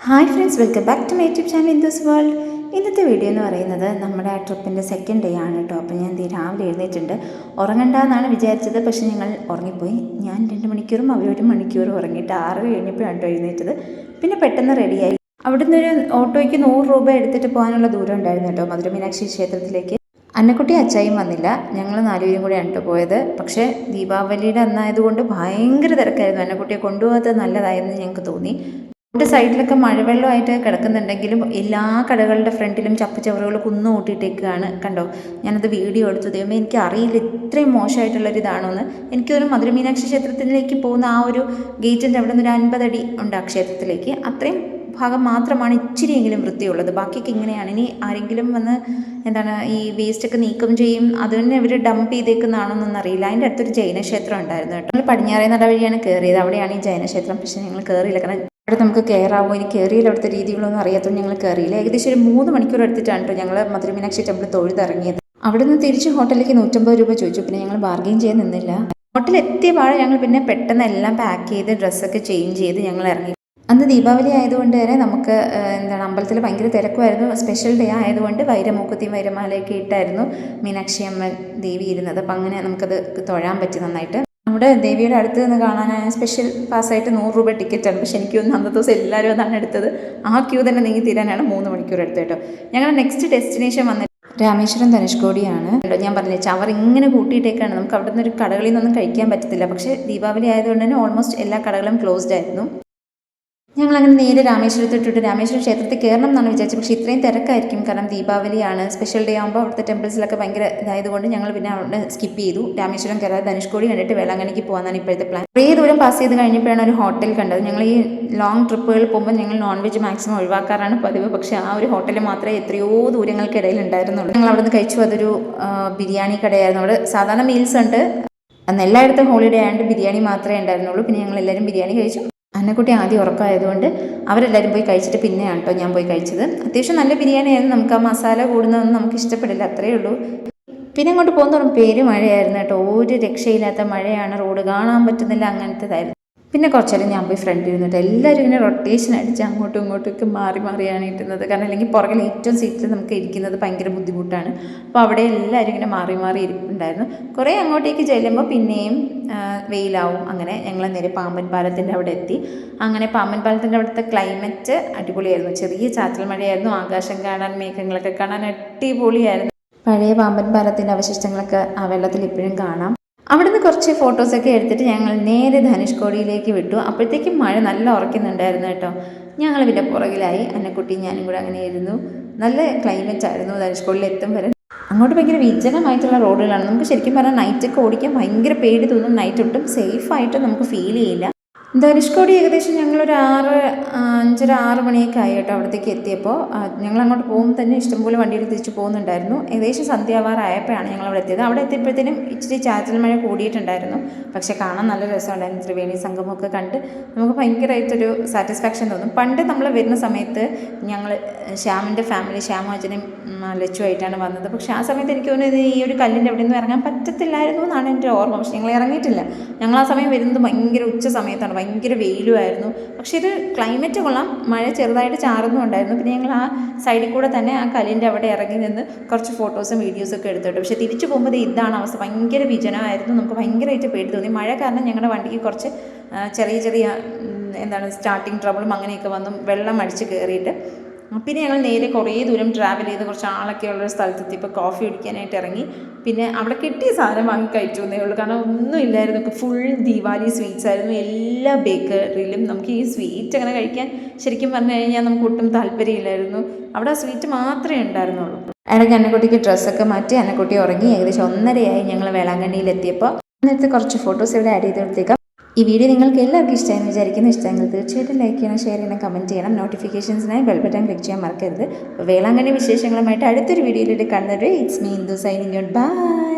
Hi friends welcome back to my YouTube channel in this world ഇന്നത്തെ video എന്ന് പറയുന്നത് നമ്മുടെ ആ ട്രിപ്പിന്റെ സെക്കൻഡ് ഡേ ആണ് കേട്ടോ അപ്പോൾ ഞാൻ രാവിലെ എഴുന്നേറ്റുണ്ട് ഉറങ്ങണ്ടെന്നാണ് വിചാരിച്ചത്. പക്ഷേ ഞങ്ങൾ ഉറങ്ങിപ്പോയി. ഞാൻ രണ്ട് മണിക്കൂറും അവർ ഒരു മണിക്കൂറും ഉറങ്ങിയിട്ട് ആറ് കഴിഞ്ഞപ്പോഴാണ് കേട്ടോ എഴുന്നേറ്റത്. പിന്നെ പെട്ടെന്ന് റെഡിയായി അവിടുന്ന് ഒരു ഓട്ടോയ്ക്ക് നൂറ് രൂപ എടുത്തിട്ട് പോകാനുള്ള ദൂരം ഉണ്ടായിരുന്നു കേട്ടോ മധുര മീനാക്ഷി ക്ഷേത്രത്തിലേക്ക്. അന്നക്കുട്ടി അച്ചായും വന്നില്ല. ഞങ്ങൾ നാലുപേരും കൂടെയാണ് കേട്ടോ പോയത്. പക്ഷേ ദീപാവലിയുടെ അന്നായതുകൊണ്ട് ഭയങ്കര തിരക്കായിരുന്നു. അന്നക്കുട്ടിയെ കൊണ്ടുപോകാത്തത് നല്ലതായെന്ന് ഞങ്ങൾക്ക് തോന്നി. റോഡ് സൈഡിലൊക്കെ മഴവെള്ളമായിട്ട് കിടക്കുന്നുണ്ടെങ്കിലും എല്ലാ കടകളുടെ ഫ്രണ്ടിലും ചപ്പുചവറുകൾ കുന്നു കൂട്ടിയിട്ടേക്കാണ് കണ്ടോ. ഞാനത് വീഡിയോ എടുത്തു. ദൈവമേ എനിക്ക് അറിയില്ല ഇത്രയും മോശമായിട്ടുള്ളൊരു ഇതാണോന്ന് എനിക്കൊരു മധുര മീനാക്ഷി ക്ഷേത്രത്തിലേക്ക് പോകുന്ന ആ ഒരു ഗേറ്റിന്റെ അവിടെ നിന്ന് ഒരു അൻപതടി ഉണ്ട് ആ ക്ഷേത്രത്തിലേക്ക്. അത്രയും ഭാഗം മാത്രമാണ് ഇച്ചിരിയെങ്കിലും വൃത്തിയുള്ളത്. ബാക്കിയൊക്കെ ഇങ്ങനെയാണ്. ഇനി ആരെങ്കിലും വന്ന് എന്താണ് ഈ വേസ്റ്റൊക്കെ നീക്കം ചെയ്യും അത് തന്നെ ഇവർ ഡംപ് ചെയ്തേക്കുന്നതാണോന്നൊന്നും അറിയില്ല അതിന്റെ അടുത്തൊരു ജൈനക്ഷേത്രം ഉണ്ടായിരുന്നു കേട്ടോ. പടിഞ്ഞാറേ നട വഴിയാണ് കയറിയത് അവിടെയാണ് ഈ ജൈനക്ഷേത്രം. പക്ഷേ ഞങ്ങൾ കയറിയില്ല കാരണം അവിടെ നമുക്ക് കയറാവോ ഇനി കയറിയില്ല അവിടുത്തെ രീതികളൊന്നും അറിയാത്തതുകൊണ്ട് ഞങ്ങൾ കയറിയില്ല. ഏകദേശം ഒരു മൂന്ന് മണിക്കൂർ എടുത്തിട്ടാണ് കേട്ടോ ഞങ്ങൾ മധുര മീനാക്ഷി ടെമ്പിൾ തൊഴുതിറങ്ങിയത്. അവിടെ നിന്ന് തിരിച്ച് ഹോട്ടലിലേക്ക് നൂറ്റമ്പത് രൂപ ചോദിച്ചു. പിന്നെ ഞങ്ങൾ ബാർഗെയിൻ ചെയ്യാൻ നിന്നില്ല. ഹോട്ടൽ എത്തിയ പാടെ ഞങ്ങൾ പിന്നെ പെട്ടെന്ന് എല്ലാം പാക്ക് ചെയ്ത് ഡ്രസ്സൊക്കെ ചേഞ്ച് ചെയ്ത് ഞങ്ങൾ ഇറങ്ങി. അന്ന് ദീപാവലി ആയതുകൊണ്ട് തന്നെ നമുക്ക് എന്താണ് അമ്പലത്തിൽ ഭയങ്കര തിരക്കുമായിരുന്നു. സ്പെഷ്യൽ ഡേ ആയതുകൊണ്ട് വൈരമൂക്കുത്തിയും വൈരമാലയൊക്കെ ഇട്ടായിരുന്നു മീനാക്ഷി അമ്മ ദേവി ഇരുന്നത്. അപ്പം അങ്ങനെ നമുക്കത് തൊഴാൻ പറ്റി നന്നായിട്ട്. നമ്മുടെ ദേവിയുടെ അടുത്ത് നിന്ന് കാണാൻ സ്പെഷ്യൽ പാസ്സായിട്ട് നൂറ് രൂപ ടിക്കറ്റാണ് പക്ഷെ എനിക്ക് തോന്നുന്നു അന്നത്തെ ദിവസം എല്ലാവരും അതാണ് എടുത്തത്. ആ ക്യൂ തന്നെ നീങ്ങി തീരാനാണ് മൂന്ന് മണിക്കൂർ എടുത്തത് കേട്ടോ. ഞങ്ങൾ നെക്സ്റ്റ് ഡെസ്റ്റിനേഷൻ വന്നിട്ട് രാമേശ്വരം ധനുഷ്കോടിയാണ്. ഞാൻ പറഞ്ഞില്ലേ ചവർ ഇങ്ങനെ കൂട്ടിയിട്ടേക്കാണ്. നമുക്ക് അവിടെ നിന്ന് ഒരു കടകളിൽ നിന്നൊന്നും കഴിക്കാൻ പറ്റത്തില്ല. പക്ഷേ ദീപാവലി ആയതുകൊണ്ട് തന്നെ ഓൾമോസ്റ്റ് എല്ലാ കടകളും ക്ലോസ്ഡ് ആയിരുന്നു. ഞങ്ങൾ അങ്ങനെ നേരെ രാമേശ്വരത്തിട്ടിട്ട് രാമേശ്വരം ക്ഷേത്രത്തിൽ കയറണം എന്നാണ് വിചാരിച്ചത്. പക്ഷേ ഇത്രയും തിരക്കായിരിക്കും. കാരണം ദീപാവലിയാണ്. സ്പെഷ്യൽ ഡേ ആകുമ്പോൾ അവിടുത്തെ ടെമ്പിൾസിലൊക്കെ ഭയങ്കര ഇതായതുകൊണ്ട് ഞങ്ങൾ പിന്നെ അവിടെ സ്കിപ്പ് ചെയ്തു. രാമേശ്വരം കയറാതെ ധനുഷ്കോടി കണ്ടിട്ട് വേളാങ്കണിക്ക് പോകാനാണ് ഇപ്പോഴത്തെ പ്ലാൻ കുറേ ദൂരം പാസ് ചെയ്ത് കഴിഞ്ഞപ്പോഴാണ് ഒരു ഹോട്ടൽ കണ്ടത്. ഞങ്ങൾ ഈ ലോങ് ട്രിപ്പുകൾ പോകുമ്പോൾ ഞങ്ങൾ നോൺ വെജ് മാക്സിമം ഒഴിവാക്കാറാണ് പതിവ്. പക്ഷേ ആ ഒരു ഹോട്ടലിൽ മാത്രമേ എത്രയോ ദൂരങ്ങൾക്കിടയിൽ ഉണ്ടായിരുന്നുള്ളൂ. ഞങ്ങൾ അവിടെ നിന്ന് കഴിച്ചു. അതൊരു ബിരിയാണി കടയായിരുന്നു. അവിടെ സാധാരണ മീൽസ് ഉണ്ട്. അന്ന് എല്ലായിടത്തും ഹോളിഡേ ആയതുകൊണ്ട് ബിരിയാണി മാത്രമേ ഉണ്ടായിരുന്നുള്ളൂ. പിന്നെ ഞങ്ങൾ എല്ലാവരും ബിരിയാണി കഴിച്ചു. അന്നക്കുട്ടി ആദ്യം ഉറക്കമായതുകൊണ്ട് അവരെല്ലാവരും പോയി കഴിച്ചിട്ട് പിന്നെയാണ് കേട്ടോ ഞാൻ പോയി കഴിച്ചത്. അത്യാവശ്യം നല്ല ബിരിയാണി ആയിരുന്നു നമുക്ക് ആ മസാല കൂടുന്നതൊന്നും നമുക്ക് ഇഷ്ടപ്പെടില്ല. അത്രയേ ഉള്ളൂ. പിന്നെ അങ്ങോട്ട് പോകുന്നതോറും പേര് മഴയായിരുന്നു കേട്ടോ. ഒരു രക്ഷയില്ലാത്ത മഴയാണ്. റോഡ് കാണാൻ പറ്റുന്നില്ല. അങ്ങനത്തേതായിരുന്നു. പിന്നെ കുറച്ച് നേരം ഞാൻ പോയി ഫ്രണ്ടിൽ ഇരുന്നിട്ട് എല്ലാവരും ഇങ്ങനെ റൊട്ടേഷൻ അടിച്ച് അങ്ങോട്ടും ഇങ്ങോട്ടും ഒക്കെ മാറി മാറിയാണ് ഇരുന്നത്. കാരണം അല്ലെങ്കിൽ പുറകിൽ ഏറ്റവും സീറ്റിൽ നമുക്ക് ഇരിക്കുന്നത് ഭയങ്കര ബുദ്ധിമുട്ടാണ്. അപ്പോൾ അവിടെ എല്ലാവരും ഇങ്ങനെ മാറി മാറി ഇരിപ്പുണ്ടായിരുന്നു. കുറേ അങ്ങോട്ടേക്ക് ചെല്ലുമ്പോൾ പിന്നെയും വെയിലാവും. അങ്ങനെ ഞങ്ങൾ നേരെ പാമ്പൻ പാലത്തിന്റെ അവിടെ എത്തി. അങ്ങനെ പാമ്പൻ പാലത്തിന്റെ അവിടുത്തെ ക്ലൈമറ്റ് അടിപൊളിയായിരുന്നു. ചെറിയ ചാറ്റൽ മഴയായിരുന്നു. ആകാശം കാണാൻ മേഘങ്ങളൊക്കെ കാണാൻ അടിപൊളിയായിരുന്നു. പഴയ പാമ്പൻ പാലത്തിന്റെ അവശിഷ്ടങ്ങളൊക്കെ ആ വെള്ളത്തിൽ ഇപ്പോഴും കാണാം. അവിടുന്ന് കുറച്ച് ഫോട്ടോസൊക്കെ എടുത്തിട്ട് ഞങ്ങൾ നേരെ ധനുഷ്കോടിയിലേക്ക് വിട്ടു. അപ്പോഴത്തേക്കും മഴ നല്ല ഉറക്കുന്നുണ്ടായിരുന്നു കേട്ടോ. ഞങ്ങൾ പിന്നെ പുറകിലായി. അന്നക്കുട്ടി ഞാനും കൂടെ അങ്ങനെ ഇരുന്നു. നല്ല ക്ലൈമറ്റ് ആയിരുന്നു ധനുഷ്കോടിയിൽ എത്തും വരെ. അങ്ങോട്ട് ഭയങ്കര വിജനമായിട്ടുള്ള റോഡുകളാണ് നമുക്ക് ശരിക്കും പറഞ്ഞാൽ നൈറ്റൊക്കെ ഓടിക്കാൻ ഭയങ്കര പേടി തോന്നും. നൈറ്റ് ഒട്ടും സേഫായിട്ട് നമുക്ക് ഫീൽ ചെയ്യില്ല. ധനുഷ്കോടി ഏകദേശം ഞങ്ങളൊരു ആറ് അഞ്ചര ആറ് മണിയൊക്കെ ആയി കേട്ടോ അവിടത്തേക്ക് എത്തിയപ്പോൾ ഞങ്ങൾ അങ്ങോട്ട് പോകുമ്പോൾ തന്നെ ഇഷ്ടംപോലെ വണ്ടിയിൽ തിരിച്ച് പോകുന്നുണ്ടായിരുന്നു. ഏകദേശം സന്ധ്യാവാറായപ്പോഴാണ് ഞങ്ങൾ അവിടെ എത്തിയത്. അവിടെ എത്തിയപ്പോഴത്തേനും ഇച്ചിരി ചാറ്റൽ മഴ കൂടിയിട്ടുണ്ടായിരുന്നു. പക്ഷെ കാണാൻ നല്ല രസമുണ്ടായിരുന്നു. ത്രിവേണി സംഗമമൊക്കെ കണ്ട് നമുക്ക് ഭയങ്കരമായിട്ടൊരു സാറ്റിസ്ഫാക്ഷൻ തോന്നും. പണ്ട് നമ്മൾ വരുന്ന സമയത്ത് ഞങ്ങൾ ശ്യാമിന്റെ ഫാമിലി ശ്യാമും ലച്ചുമായിട്ടാണ് വന്നത്. പക്ഷേ ആ സമയത്ത് എനിക്ക് തോന്നുന്നത് ഈ ഒരു കല്ലിന്റെ അവിടെ നിന്ന് ഇറങ്ങാൻ പറ്റത്തില്ലായിരുന്നു എന്നാണ് എന്റെ ഓർമ്മ. പക്ഷേ ഞങ്ങൾ ഇറങ്ങിയിട്ടില്ല. ഞങ്ങൾ ആ സമയം വരുന്നത് ഭയങ്കര ഉച്ച സമയത്താണ്. ഭയങ്കര വെയിലുമായിരുന്നു. പക്ഷേ ഇത് ക്ലൈമറ്റ് കൊള്ളാം. മഴ ചെറുതായിട്ട് ചാറുന്നുണ്ടായിരുന്നു. പിന്നെ ഞങ്ങൾ ആ സൈഡിൽ കൂടെ തന്നെ ആ കല്ലിന്റെ അവിടെ ഇറങ്ങി നിന്ന് കുറച്ച് ഫോട്ടോസും വീഡിയോസൊക്കെ എടുത്തിട്ട്. പക്ഷേ തിരിച്ചു പോകുമ്പോൾ ഇതാണ് അവസ്ഥ. ഭയങ്കര വിജനമായിരുന്നു. നമുക്ക് ഭയങ്കരമായിട്ട് പേടി തോന്നി. മഴ കാരണം ഞങ്ങളുടെ വണ്ടിക്ക് കുറച്ച് ചെറിയ ചെറിയ എന്താണ് സ്റ്റാർട്ടിങ് ട്രബിളും അങ്ങനെയൊക്കെ വന്നും. വെള്ളം അടിച്ച് കയറിയിട്ട്. പിന്നെ ഞങ്ങൾ നേരെ കുറേ ദൂരം ട്രാവൽ ചെയ്ത് കുറച്ച് ആളൊക്കെ ഉള്ളൊരു സ്ഥലത്തെത്തി. ഇപ്പോൾ കോഫി കുടിക്കാനായിട്ട് ഇറങ്ങി. പിന്നെ അവിടെ കിട്ടിയ സാധനം വാങ്ങി കഴിച്ചു എന്നേ ഉള്ളൂ. കാരണം ഒന്നും ഇല്ലായിരുന്നു. ഫുൾ ദീപാവലി സ്വീറ്റ്സ് ആയിരുന്നു. എല്ലാ ബേക്കറിയിലും നമുക്ക് ഈ സ്വീറ്റ് അങ്ങനെ കഴിക്കാൻ ശരിക്കും പറഞ്ഞു കഴിഞ്ഞാൽ നമുക്ക് ഒട്ടും താല്പര്യമില്ലായിരുന്നു. അവിടെ ആ സ്വീറ്റ് മാത്രമേ ഉണ്ടായിരുന്നുള്ളൂ. ഇടയ്ക്ക് അന്നക്കുട്ടിക്ക് ഡ്രസ്സൊക്കെ മാറ്റി അന്നക്കുട്ടി ഉറങ്ങി. ഏകദേശം ഒന്നരയായി ഞങ്ങൾ വേളാങ്കണ്ണിയിൽ എത്തിയപ്പോൾ അന്നത്തെ കുറച്ച് ഫോട്ടോസ് ഇവിടെ ആഡ് ചെയ്ത് കൊടുത്തേക്കാം. ഈ വീഡിയോ നിങ്ങൾക്ക് എല്ലാവർക്കും ഇഷ്ടമായെന്ന് വിചാരിക്കുന്നു. ഇഷ്ടമെങ്കിൽ തീർച്ചയായിട്ടും ലൈക്ക് ചെയ്യണം ഷെയർ ചെയ്യണം കമന്റ് ചെയ്യണം. നോട്ടിഫിക്കേഷൻസിനായി ബെൽ ബട്ടൺ ക്ലിക്ക് ചെയ്യാൻ മറക്കരുത്. വേളാങ്കണ്ണി വിശേഷങ്ങളുമായിട്ട് അടുത്തൊരു വീഡിയോയിലൂടെ കാണുന്നത് it's me Indu signing bye